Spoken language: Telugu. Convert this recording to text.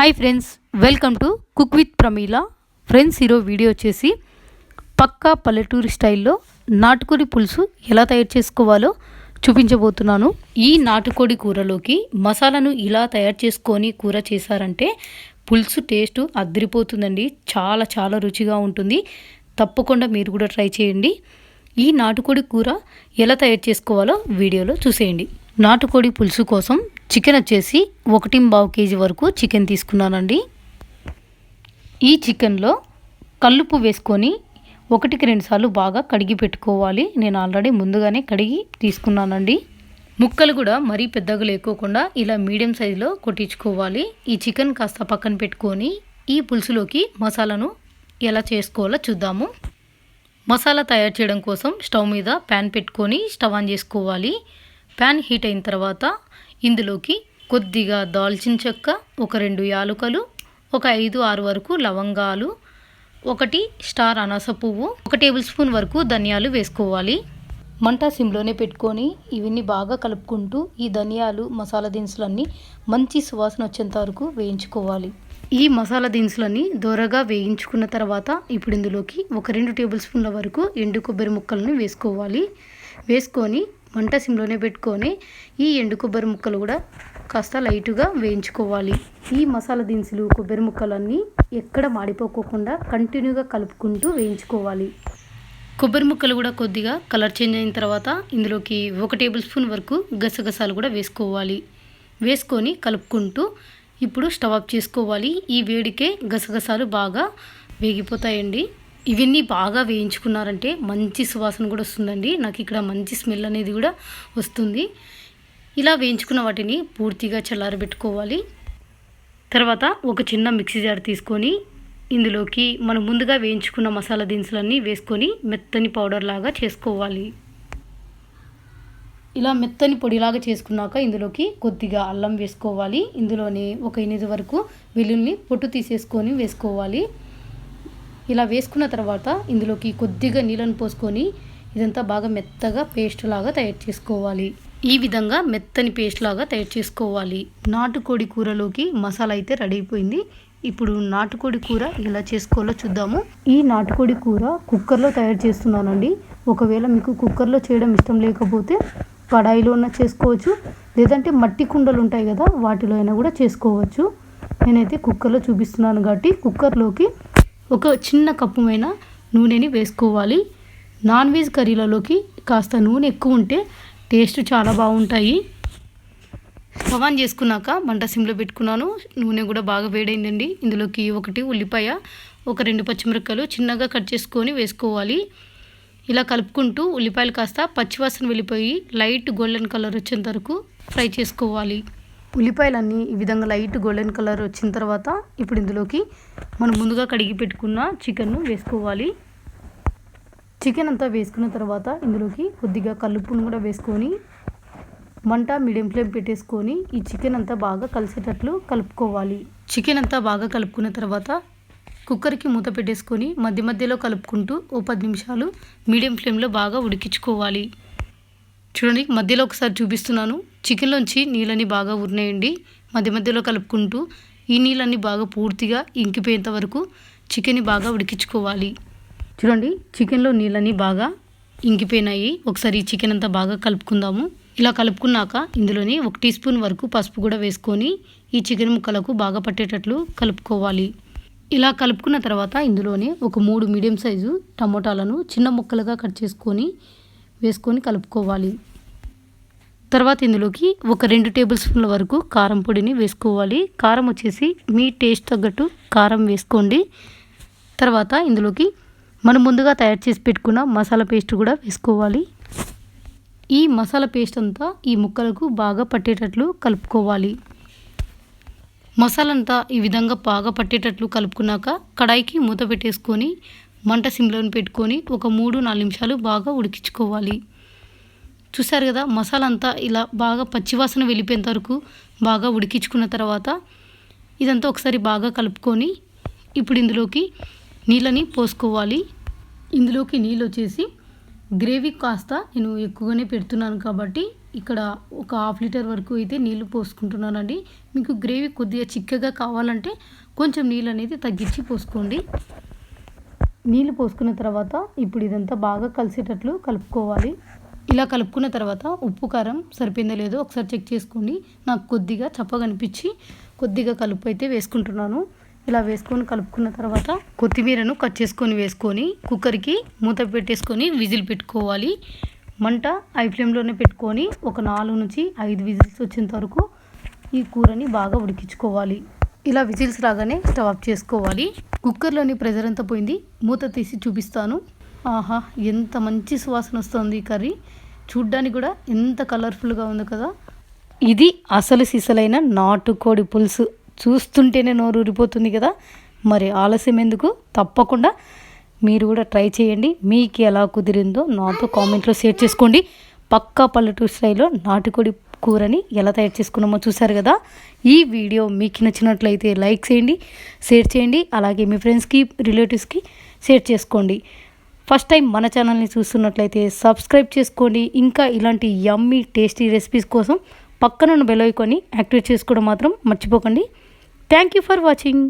Hi friends welcome to cook with Pramila friends ఈరోజు వీడియో వచ్చేసి పక్కా పల్లెటూరి స్టైల్లో నాటుకోడి పులుసు ఎలా తయారు చేసుకోవాలో చూపించబోతున్నాను. ఈ నాటుకోడి కూరలోకి మసాలాను ఇలా తయారు చేసుకొని కూర చేశారంటే పులుసు టేస్ట్ అద్దరిపోతుందండి. చాలా చాలా రుచిగా ఉంటుంది. తప్పకుండా మీరు కూడా ట్రై చేయండి. ఈ నాటుకోడి కూర ఎలా తయారు చేసుకోవాలో వీడియోలో చూసేయండి. నాటుకోడి పులుసు కోసం చికెన్ వచ్చేసి ఒకటి బావు కేజీ వరకు చికెన్ తీసుకున్నానండి. ఈ చికెన్లో కల్లుపు వేసుకొని ఒకటికి రెండు సార్లు బాగా కడిగి పెట్టుకోవాలి. నేను ఆల్రెడీ ముందుగానే కడిగి తీసుకున్నానండి. ముక్కలు కూడా మరీ పెద్దగా లేకోకుండా ఇలా మీడియం సైజులో కొట్టించుకోవాలి. ఈ చికెన్ కాస్త పక్కన పెట్టుకొని ఈ పులుసులోకి మసాలాను ఎలా చేసుకోవాలో చూద్దాము. మసాలా తయారు చేయడం కోసం స్టవ్ మీద ప్యాన్ పెట్టుకొని స్టవ్ ఆన్ చేసుకోవాలి. ప్యాన్ హీట్ అయిన తర్వాత ఇందులోకి కొద్దిగా దాల్చిన చెక్క ఒక రెండు యాలుకలు ఒక ఐదు ఆరు వరకు లవంగాలు ఒకటి స్టార్ అనాస పువ్వు ఒక టేబుల్ స్పూన్ వరకు ధనియాలు వేసుకోవాలి. మంట సిమ్లోనే పెట్టుకొని ఇవన్నీ బాగా కలుపుకుంటూ ఈ ధనియాలు మసాలా దినుసులన్నీ మంచి సువాసన వచ్చేంత వరకు వేయించుకోవాలి. ఈ మసాలా దినుసులన్నీ దోరగా వేయించుకున్న తర్వాత ఇప్పుడు ఇందులోకి ఒక రెండు టేబుల్ స్పూన్ల వరకు ఎండు కొబ్బరి ముక్కలను వేసుకోవాలి. వేసుకొని మంట సిమ్లోనే పెట్టుకొని ఈ ఎండు కొబ్బరి ముక్కలు కూడా కాస్త లైట్గా వేయించుకోవాలి. ఈ మసాలా దినుసులు కొబ్బరి ముక్కలన్నీ ఎక్కడ మాడిపోకోకుండా కంటిన్యూగా కలుపుకుంటూ వేయించుకోవాలి. కొబ్బరి ముక్కలు కూడా కొద్దిగా కలర్ చేంజ్ అయిన తర్వాత ఇందులోకి ఒక టేబుల్ స్పూన్ వరకు గసగసాలు కూడా వేసుకోవాలి. వేసుకొని కలుపుకుంటూ ఇప్పుడు స్టవ్ ఆఫ్ చేసుకోవాలి. ఈ వేడికే గసగసాలు బాగా వేగిపోతాయండి. ఇవన్నీ బాగా వేయించుకున్నారంటే మంచి సువాసన కూడా వస్తుందండి. నాకు ఇక్కడ మంచి స్మెల్ అనేది కూడా వస్తుంది. ఇలా వేయించుకున్న వాటిని పూర్తిగా చల్లారబెట్టుకోవాలి. తర్వాత ఒక చిన్న మిక్సీ జార్ తీసుకొని ఇందులోకి మనం ముందుగా వేయించుకున్న మసాలా దినుసులన్నీ వేసుకొని మెత్తని పౌడర్ లాగా చేసుకోవాలి. ఇలా మెత్తని పొడిలాగా చేసుకున్నాక ఇందులోకి కొద్దిగా అల్లం వేసుకోవాలి. ఇందులోనే ఒక ఎనిమిది వరకు వెల్లుల్ని పొట్టు తీసేసుకొని వేసుకోవాలి. ఇలా వేసుకున్న తర్వాత ఇందులోకి కొద్దిగా నీళ్ళను పోసుకొని ఇదంతా బాగా మెత్తగా పేస్ట్ లాగా తయారు చేసుకోవాలి. ఈ విధంగా మెత్తని పేస్ట్ లాగా తయారు చేసుకోవాలి. నాటుకోడి కూరలోకి మసాలా అయితే రెడీ అయిపోయింది. ఇప్పుడు నాటుకోడి కూర ఎలా చేసుకోవాలో చూద్దాము. ఈ నాటుకోడి కూర కుక్కర్లో తయారు చేస్తున్నానండి. ఒకవేళ మీకు కుక్కర్లో చేయడం ఇష్టం లేకపోతే కడాయిలో చేసుకోవచ్చు. లేదంటే మట్టి కుండలు ఉంటాయి కదా వాటిలో అయినా కూడా చేసుకోవచ్చు. నేనైతే కుక్కర్లో చూపిస్తున్నాను కాబట్టి కుక్కర్లోకి ఒక చిన్న కప్పుమైన నూనెని వేసుకోవాలి. నాన్ వెజ్ కర్రీలలోకి కాస్త నూనె ఎక్కువ ఉంటే టేస్ట్ చాలా బాగుంటాయి. స్టవ్ ఆన్ చేసుకున్నాక మంట సిమ్లో పెట్టుకున్నాను. నూనె కూడా బాగా వేడైందండి. ఇందులోకి ఒకటి ఉల్లిపాయ ఒక రెండు పచ్చిమిరపకాయలు చిన్నగా కట్ చేసుకొని వేసుకోవాలి. ఇలా కలుపుకుంటూ ఉల్లిపాయలు కాస్త పచ్చివాసన వెళ్ళిపోయి లైట్ గోల్డెన్ కలర్ వచ్చేంత వరకు ఫ్రై చేసుకోవాలి. ఉల్లిపాయలన్నీ ఈ విధంగా లైట్ గోల్డెన్ కలర్ వచ్చిన తర్వాత ఇప్పుడు ఇందులోకి మనం ముందుగా కడిగి పెట్టుకున్న చికెన్ను వేసుకోవాలి. చికెన్ అంతా వేసుకున్న తర్వాత ఇందులోకి కొద్దిగా కల్లుప్పును కూడా వేసుకొని మంట మీడియం ఫ్లేమ్ పెట్టేసుకొని ఈ చికెన్ అంతా బాగా కలిసేటట్లు కలుపుకోవాలి. చికెన్ అంతా బాగా కలుపుకున్న తర్వాత కుక్కర్కి మూత పెట్టేసుకొని మధ్య మధ్యలో కలుపుకుంటూ ఓ పది నిమిషాలు మీడియం ఫ్లేమ్లో బాగా ఉడికించుకోవాలి. చూడండి మధ్యలో ఒకసారి చూపిస్తున్నాను. చికెన్లోంచి నీళ్ళని బాగా ఉరినేయండి. మధ్య మధ్యలో కలుపుకుంటూ ఈ నీళ్ళని బాగా పూర్తిగా ఇంకిపోయేంత వరకు చికెన్ని బాగా ఉడికించుకోవాలి. చూడండి చికెన్లో నీళ్ళని బాగా ఇంకిపోయినాయి. ఒకసారి చికెన్ అంతా బాగా కలుపుకుందాము. ఇలా కలుపుకున్నాక ఇందులోని ఒక టీ స్పూన్ వరకు పసుపు కూడా వేసుకొని ఈ చికెన్ ముక్కలకు బాగా పట్టేటట్లు కలుపుకోవాలి. ఇలా కలుపుకున్న తర్వాత ఇందులోనే ఒక మూడు మీడియం సైజు టమోటాలను చిన్న ముక్కలుగా కట్ చేసుకొని వేసుకొని కలుపుకోవాలి. తర్వాత ఇందులోకి ఒక రెండు టేబుల్ స్పూన్ల వరకు కారం పొడిని వేసుకోవాలి. కారం వచ్చేసి మీ టేస్ట్ తగ్గట్టు కారం వేసుకోండి. తర్వాత ఇందులోకి మనం ముందుగా తయారు చేసి పెట్టుకున్న మసాలా పేస్ట్ కూడా వేసుకోవాలి. ఈ మసాలా పేస్ట్ అంతా ఈ ముక్కలకు బాగా పట్టేటట్లు కలుపుకోవాలి. మసాలా అంతా ఈ విధంగా బాగా పట్టేటట్లు కలుపుకున్నాక కడాయికి మూత పెట్టేసుకొని మంట సిమ్లోని పెట్టుకొని ఒక మూడు నాలుగు నిమిషాలు బాగా ఉడికించుకోవాలి. చూసారు కదా మసాలా అంతా ఇలా బాగా పచ్చివాసన వెళ్ళిపోయేంత వరకు బాగా ఉడికించుకున్న తర్వాత ఇదంతా ఒకసారి బాగా కలుపుకొని ఇప్పుడు ఇందులోకి నీళ్ళని పోసుకోవాలి. ఇందులోకి నీళ్ళు వచ్చేసి గ్రేవీ కాస్త నేను ఎక్కువగానే పెడుతున్నాను కాబట్టి ఇక్కడ ఒక హాఫ్ లీటర్ వరకు అయితే నీళ్ళు పోసుకుంటున్నానండి. మీకు గ్రేవీ కొద్దిగా చిక్కగా కావాలంటే కొంచెం నీళ్ళు అనేది తగ్గించి పోసుకోండి. నీళ్ళు పోసుకున్న తర్వాత ఇప్పుడు ఇదంతా బాగా కలిసేటట్లు కలుపుకోవాలి. ఇలా కలుపుకున్న తర్వాత ఉప్పు కారం సరిపోయిందో లేదో ఒకసారి చెక్ చేసుకోండి నాకు కొద్దిగా చప్పగా అనిపించి కొద్దిగా కలుపు అయితే వేసుకుంటున్నాను. ఇలా వేసుకొని కలుపుకున్న తర్వాత కొత్తిమీరను కట్ చేసుకొని వేసుకొని కుక్కర్కి మూత పెట్టేసుకొని విజిల్ పెట్టుకోవాలి. మంట ఐ ఫ్లేమ్లోనే పెట్టుకొని ఒక నాలుగు నుంచి ఐదు విజిల్స్ వచ్చేంత వరకు ఈ కూరని బాగా ఉడికించుకోవాలి. ఇలా విజిల్స్ రాగానే స్టవ్ ఆఫ్ చేసుకోవాలి. కుక్కర్లోని ప్రెజర్ అంతా పోయింది. మూత తీసి చూపిస్తాను. ఆహా ఎంత మంచి సువాసన వస్తుంది ఈ కర్రీ. చూడ్డానికి కూడా ఎంత కలర్ఫుల్గా ఉంది కదా. ఇది అసలు సిసలైన నాటుకోడి పులుసు. చూస్తుంటేనే నోరు ఊరిపోతుంది కదా. మరి ఆలస్యం ఎందుకు? తప్పకుండా మీరు కూడా ట్రై చేయండి. మీకు ఎలా కుదిరిందో నాతో కామెంట్లో షేర్ చేసుకోండి. పక్కా పల్లెటూరు స్టైల్లో నాటుకోడి కూరని ఎలా తయారు చేసుకున్నామో చూసారు కదా. ఈ వీడియో మీకు నచ్చినట్లయితే లైక్ చేయండి షేర్ చేయండి అలాగే మీ ఫ్రెండ్స్కి రిలేటివ్స్కి షేర్ చేసుకోండి. ఫస్ట్ టైం మన ఛానల్ని చూస్తున్నట్లయితే సబ్స్క్రైబ్ చేసుకోండి. ఇంకా ఇలాంటి యమ్మీ టేస్టీ రెసిపీస్ కోసం పక్కన బెల్ ఐకాన్ని యాక్టివేట్ చేసుకోవడం మాత్రం మర్చిపోకండి. Thank you for watching